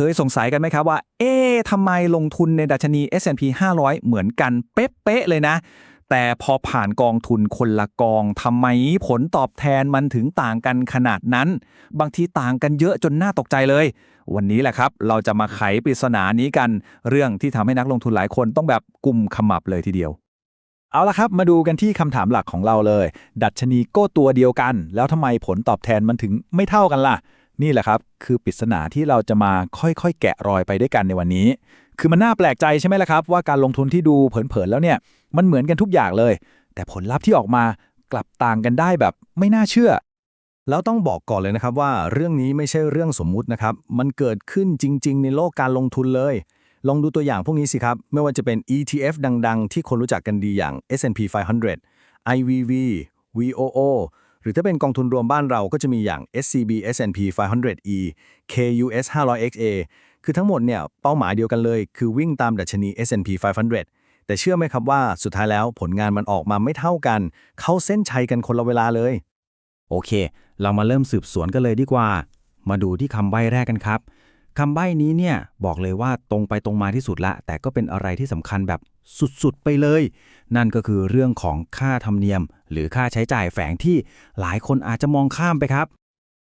เคยสงสัยกันไหมครับว่า เอ๊ะทำไมลงทุนในดัชนี S&P 500 เหมือนกันเป๊ะๆเลยนะ แต่พอผ่านกองทุนคนละกองทำไมผลตอบแทนมันถึงต่างกันขนาดนั้น บางทีต่างกันเยอะจนน่าตกใจเลย วันนี้แหละครับ เราจะมาไขปริศนานี้กัน เรื่องที่ทำให้นักลงทุนหลายคนต้องแบบกุมขมับเลยทีเดียวเอาละครับมาดูกันที่คำถามหลักของเราเลย ดัชนีก็ตัวเดียวกัน แล้วทำไมผลตอบแทนมันถึงไม่เท่ากันล่ะ นี่แหละครับ คือปริศนาที่เราจะมาค่อยๆ แกะรอยไปด้วยกันในวันนี้ คือมันน่าแปลกใจใช่ไหมล่ะครับ ว่าการลงทุนที่ดูเผินๆแล้วเนี่ยมันเหมือนกันทุกอย่างเลย แต่ผลลัพธ์ที่ออกมากลับต่างกันได้แบบไม่น่าเชื่อ แล้วต้องบอกก่อนเลยนะครับว่าเรื่องนี้ไม่ใช่เรื่องสมมุตินะครับ มันเกิดขึ้นจริง ๆ ในโลกการลงทุนเลย ลองดูตัวอย่างพวกนี้สิครับ ไม่ว่าจะเป็น ETF ดัง ๆ ที่คนรู้จักกันดีอย่าง S&P 500 IVV VOO รือถ้าเป็นกองทุนรวมบ้านเราก็จะมีอย่าง SCB S&P 500E KUS 500XA คือทั้งหมดเนี่ยเป้าหมายเดียวกันเลย คือวิ่งตามดัชนี S&P 500 แต่เชื่อไหมครับว่าสุดท้ายแล้วผลงานมันออกมาไม่เท่ากัน เข้าเส้นชัยกันคนละเวลาเลย โอเค เรามาเริ่มสืบสวนกันเลยดีกว่า มาดูที่คำใบ้แรกกันครับ คำใบ้นี้เนี่ยบอกเลยว่าตรงไปตรงมาที่สุดละ แต่ก็เป็นอะไรที่สำคัญแบบสุดๆไปเลย นั่นก็คือเรื่องของค่าธรรมเนียม หรือค่าใช้จ่ายแฝงที่หลายคนอาจจะมองข้ามไปครับ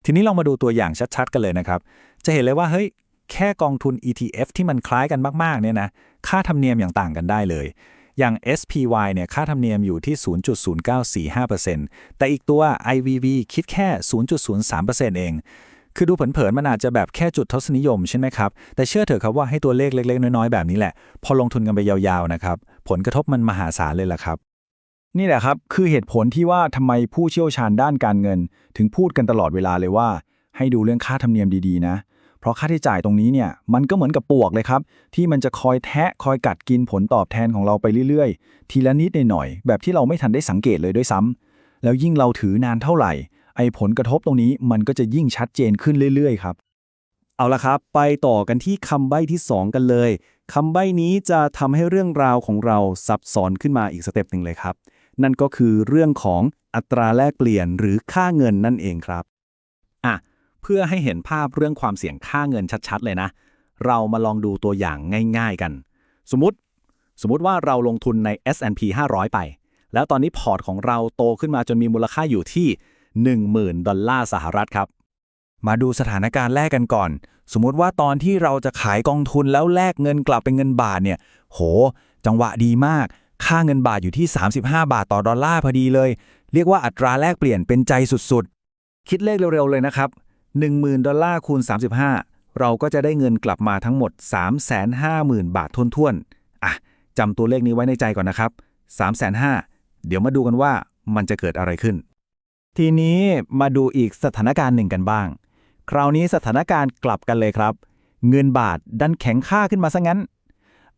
ทีนี้ลองมาดูตัวอย่างชัดๆ กันเลยนะครับ จะเห็นเลยว่าเฮ้ยแค่กองทุน ETF ที่มันคล้ายกันมากๆเนี่ยนะค่าธรรมเนียมอย่างต่างกันได้เลย อย่าง SPY เนี่ยค่าธรรมเนียมอยู่ที่ 0.0945%แต่อีกตัว IVV คิดแค่ 0.03%เอง คือดูเผินๆมันอาจจะแบบแค่จุดทศนิยมใช่ไหมครับ แต่เชื่อเถอะครับว่าให้ตัวเลขเล็ก ๆ น้อยๆ แบบนี้แหละ พอลงทุนกันไปยาวๆนะครับ ผลกระทบมันมหาศาลเลยล่ะครับ นี่แหละครับ คือเหตุผลที่ว่าทำไมผู้เชี่ยวชาญด้านการเงิน ถึงพูดกันตลอดเวลาเลยว่า ให้ดูเรื่องค่าธรรมเนียมดีๆนะ เพราะค่าใช้จ่ายตรงนี้เนี่ยมันก็เหมือนกับปวกเลยครับ ที่มันจะคอยแทะคอยกัดกินผลตอบแทนของเราไปเรื่อยๆ ทีละนิดหน่อยๆแบบที่เราไม่ทันได้สังเกตเลยด้วยซ้ำแล้วยิ่งเราถือนานเท่าไหร่ ไอ้ผลกระทบตรงนี้มันก็จะยิ่งชัดเจนขึ้นเรื่อยๆ ครับ เอาละครับ ไปต่อกันที่คำใบ้ที่ 2 กันเลยคำใบ้นี้จะทำให้เรื่องราวของเราซับซ้อนขึ้นมาอีกสเต็ปหนึ่งเลยครับ นั่นก็คือเรื่องของอัตราแลกเปลี่ยนหรือค่าเงินนั่นเองครับอะเพื่อให้เห็นภาพเรื่องความเสี่ยงค่าเงินชัดๆ เลยนะ เรามาลองดูตัวอย่างง่ายๆกัน สมมติ สมมติว่าเราลงทุนใน S&P 500 ไป แล้วตอนนี้พอร์ตของเราโตขึ้นมาจนมีมูลค่าอยู่ที่ 10,000 ดอลลาร์สหรัฐครับ มาดูสถานการณ์แรกกันก่อน สมมุติว่าตอนที่เราจะขายกองทุนแล้วแลกเงินกลับเป็นเงินบาทเนี่ย โห จังหวะดีมาก ค่าเงินบาทอยู่ที่ 35 บาทต่อดอลลาร์พอดีเลย เรียกว่าอัตราแลกเปลี่ยนเป็นใจสุดๆ คิดเลขเร็วๆเลยนะครับ 10,000 ดอลลาร์คูณ 35 เราก็จะได้เงินกลับมาทั้งหมด 350,000 บาทท้วนๆ อะจำตัวเลขนี้ไว้ในใจก่อนนะครับ 350,000เดี๋ยวมาดูกันว่ามันจะเกิดอะไรขึ้น ทีนี้มาดูอีกสถานการณ์หนึ่งกันบ้าง คราวนี้สถานการณ์กลับกันเลยครับ เงินบาทดันแข็งค่าขึ้นมาซะงั้น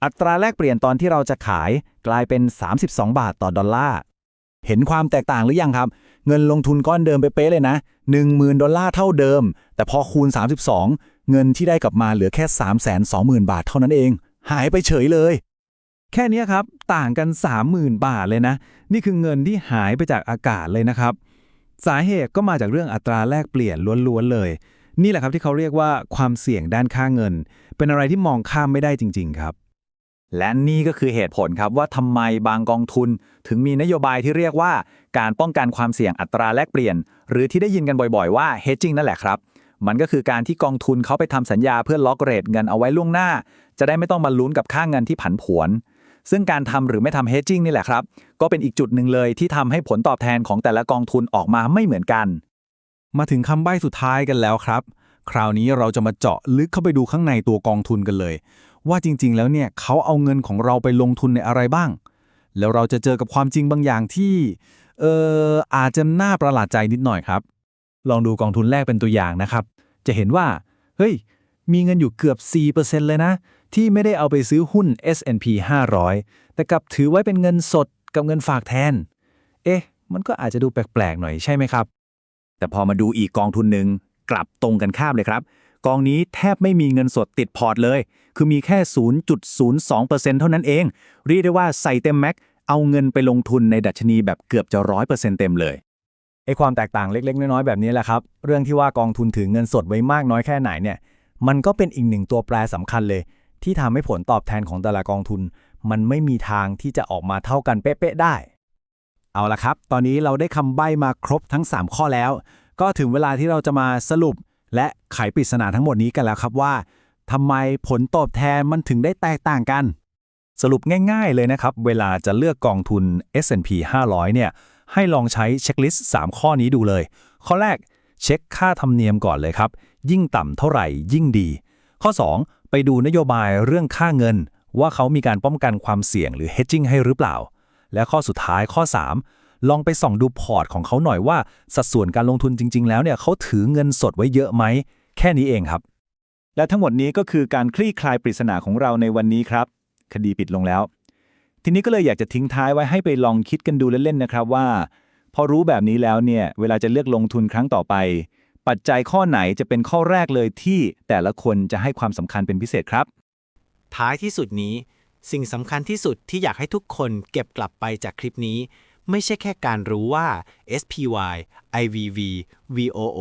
อัตราแลกเปลี่ยนตอนที่เราจะขายกลายเป็น 32 บาทต่อดอลลาร์ เห็นความแตกต่างหรือยังครับ เงินลงทุนก้อนเดิมไปเป๊ะเลยนะ 10,000 ดอลลาร์เท่าเดิม แต่พอคูณ 32 เงินที่ได้กลับมาเหลือแค่ 320,000 บาทเท่านั้นเอง หายไปเฉยเลยแค่นี้ครับ ต่างกัน 30,000 บาทเลยนะ นี่คือเงินที่หายไปจากอากาศเลยนะครับ สาเหตุก็มาจากเรื่องอัตราแลกเปลี่ยนล้วนๆเลย นี่แหละครับที่เขาเรียกว่าความเสี่ยงด้านค่าเงิน เป็นอะไรที่มองข้ามไม่ได้จริง ๆ ครับ และนี่ก็คือเหตุผลครับว่าทำไมบางกองทุน ถึงมีนโยบายที่เรียกว่า การป้องกันความเสี่ยงอัตราแลกเปลี่ยน หรือที่ได้ยินกันบ่อยๆ ว่า hedging นั่นแหละครับมันก็คือการที่กองทุนเขาไปทำสัญญาเพื่อล็อกเรทเงินเอาไว้ล่วงหน้า จะได้ไม่ต้องมาลุ้นกับค่าเงินที่ผันผวน ซึ่งการทำหรือไม่ทำ hedging นี่แหละครับ ก็เป็นอีกจุดหนึ่งเลยที่ทำให้ผลตอบแทนของแต่ละกองทุนออกมาไม่เหมือนกัน มาถึงคำใบ้สุดท้ายกันแล้วครับ คราวนี้เราจะมาเจาะลึกเข้าไปดูข้างในตัวกองทุนกันเลย ว่าจริง ๆ แล้วเนี่ยเขาเอาเงินของเราไปลงทุนในอะไรบ้าง แล้วเราจะเจอกับความจริงบางอย่างที่เอออาจจะน่าประหลาดใจนิดหน่อยครับ ลองดูกองทุนแรกเป็นตัวอย่างนะครับ จะเห็นว่า เฮ้ย มีเงินอยู่เกือบ 4%เลยนะ ที่ไม่ได้เอาไปซื้อหุ้น S&P 500 แต่กลับถือไว้เป็นเงินสดกับเงินฝากแทน เอ๊ะ มันก็อาจจะดูแปลกๆหน่อยใช่ไหมครับ แต่พอมาดูอีกกองทุนหนึ่งกลับตรงกันข้ามเลยครับ กองนี้แทบไม่มีเงินสดติดพอร์ตเลย คือมีแค่ 0.02%เท่านั้นเอง เรียกได้ว่าใส่เต็มแม็กเอาเงินไปลงทุนในดัชนีแบบเกือบจะร้อยเปอร์เซ็นต์เต็มเลยไอความแตกต่างเล็กๆ น้อยๆ แบบนี้แหละครับ เรื่องที่ว่ากองทุนถือเงินสดไว้มากน้อยแค่ไหนเนี่ย มันก็เป็นอีกหนึ่งตัวแปรสำคัญเลย ที่ทำให้ผลตอบแทนของแต่ละกองทุน มันไม่มีทางที่จะออกมาเท่ากันเป๊ะๆได้ เอาละครับ ตอนนี้เราได้คำใบ้มาครบทั้ง 3 ข้อแล้ว ก็ถึงเวลาที่เราจะมาสรุป และไขปริศนาทั้งหมดนี้กันแล้วครับว่าทำไมผลตอบแทนมันถึงได้แตกต่างกัน สรุปง่าย ๆ เลยนะครับ เวลาจะเลือกกองทุน S&P 500 เนี่ย ให้ลองใช้เช็คลิสต์ 3 ข้อนี้ดูเลย ข้อแรก เช็คค่าธรรมเนียมก่อนเลยครับ ยิ่งต่ำเท่าไหร่ยิ่งดี ข้อ 2 ไปดูนโยบายเรื่องค่าเงิน ว่าเขามีการป้องกันความเสี่ยงหรือ hedging ให้หรือเปล่า และข้อสุดท้ายข้อ 3 ลองไปส่องดูพอร์ตของเขาหน่อยว่า สัดส่วนการลงทุนจริง ๆ แล้วเนี่ยเขาถือเงินสดไว้เยอะไหม แค่นี้เองครับ และทั้งหมดนี้ก็คือการคลี่คลายปริศนาของเราในวันนี้ครับ คดีปิดลงแล้ว ทีนี้ก็เลยอยากจะทิ้งท้ายไว้ให้ไปลองคิดกันดูเล่นๆนะครับว่า พอรู้แบบนี้แล้วเนี่ย เวลาจะเลือกลงทุนครั้งต่อไป ปัจจัยข้อไหนจะเป็นข้อแรกเลยที่แต่ละคนจะให้ความสำคัญเป็นพิเศษครับ ท้ายที่สุดนี้ สิ่งสำคัญที่สุดที่อยากให้ทุกคนเก็บกลับไปจากคลิปนี้ ไม่ใช่แค่การรู้ว่า SPY IVV VOO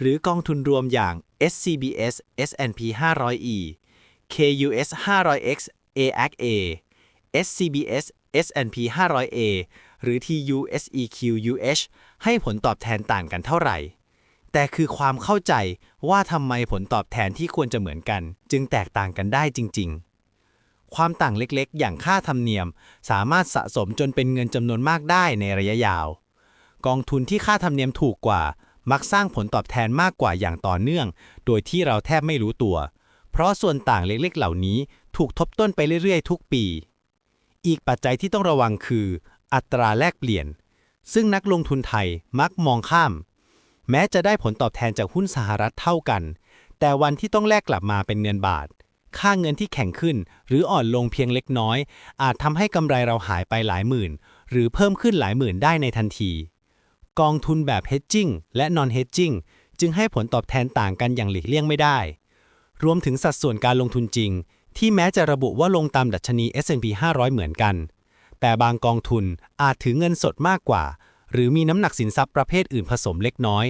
หรือกองทุนรวมอย่าง SCBS S&P 500E KUS 500X AAA SCBS S&P 500A หรือ TUSEQUH ให้ผลตอบแทนต่างกันเท่าไหร่ แต่คือความเข้าใจว่าทำไมผลตอบแทนที่ควรจะเหมือนกัน จึงแตกต่างกันได้จริง ๆ ความต่างเล็กๆ อย่างค่าธรรมเนียม สามารถสะสมจนเป็นเงินจำนวนมากได้ในระยะยาว กองทุนที่ค่าธรรมเนียมถูกกว่า มักสร้างผลตอบแทนมากกว่าอย่างต่อเนื่อง โดยที่เราแทบไม่รู้ตัว เพราะส่วนต่างเล็กๆ เหล่านี้ถูกทบต้นไปเรื่อยๆ ทุกปี อีกปัจจัยที่ต้องระวังคือ อัตราแลกเปลี่ยน ซึ่งนักลงทุนไทยมักมองข้าม แม้จะได้ผลตอบแทนจากหุ้นสหรัฐเท่ากัน แต่วันที่ต้องแลกกลับมาเป็นเงินบาท ค่าเงินที่แข็งขึ้น หรืออ่อนลงเพียงเล็กน้อย อาจทำให้กำไรเราหายไปหลายหมื่น หรือเพิ่มขึ้นหลายหมื่นได้ในทันที กองทุนแบบ hedging และ non hedging จึงให้ผลตอบแทนต่างกันอย่างหลีกเลี่ยงไม่ได้ รวมถึงสัดส่วนการลงทุนจริงที่แม้จะระบุว่าลงตามดัชนี S&P 500 เหมือนกัน แต่บางกองทุนอาจถือเงินสดมากกว่า หรือมีน้ำหนักสินทรัพย์ประเภทอื่นผสมเล็กน้อย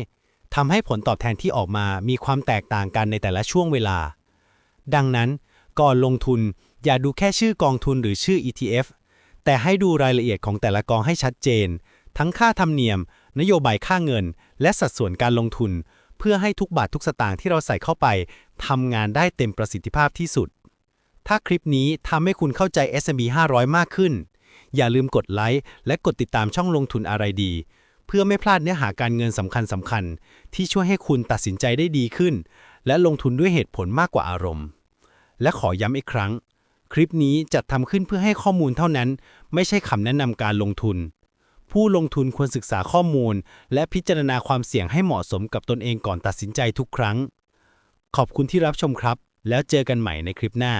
ทำให้ผลตอบแทนที่ออกมามีความแตกต่างกันในแต่ละช่วงเวลา ดังนั้นก่อนลงทุนอย่าดูแค่ชื่อกองทุนหรือชื่อ ETF แต่ให้ดูรายละเอียดของแต่ละกองให้ชัดเจน ทั้งค่าธรรมเนียม นโยบายค่าเงิน และสัดส่วนการลงทุน เพื่อให้ทุกบาททุกสตางค์ที่เราใส่เข้าไปทำงานได้เต็มประสิทธิภาพที่สุด ถ้าคลิปนี้ทำให้คุณเข้าใจ S&P 500 มากขึ้น อย่าลืมกดไลค์และกดติดตามช่องลงทุนอะไรดี เพื่อไม่พลาดเนื้อหาการเงินสำคัญสำคัญๆที่ช่วยให้คุณตัดสินใจได้ดีขึ้น และลงทุนด้วยเหตุผลมากกว่าอารมณ์ และขอย้ำอีกครั้ง คลิปนี้จัดทำขึ้นเพื่อให้ข้อมูลเท่านั้น ไม่ใช่คำแนะนำการลงทุน ผู้ลงทุนควรศึกษาข้อมูล และพิจารณาความเสี่ยงให้เหมาะสมกับตนเองก่อนตัดสินใจทุกครั้ง ขอบคุณที่รับชมครับ แล้วเจอกันใหม่ในคลิปหน้า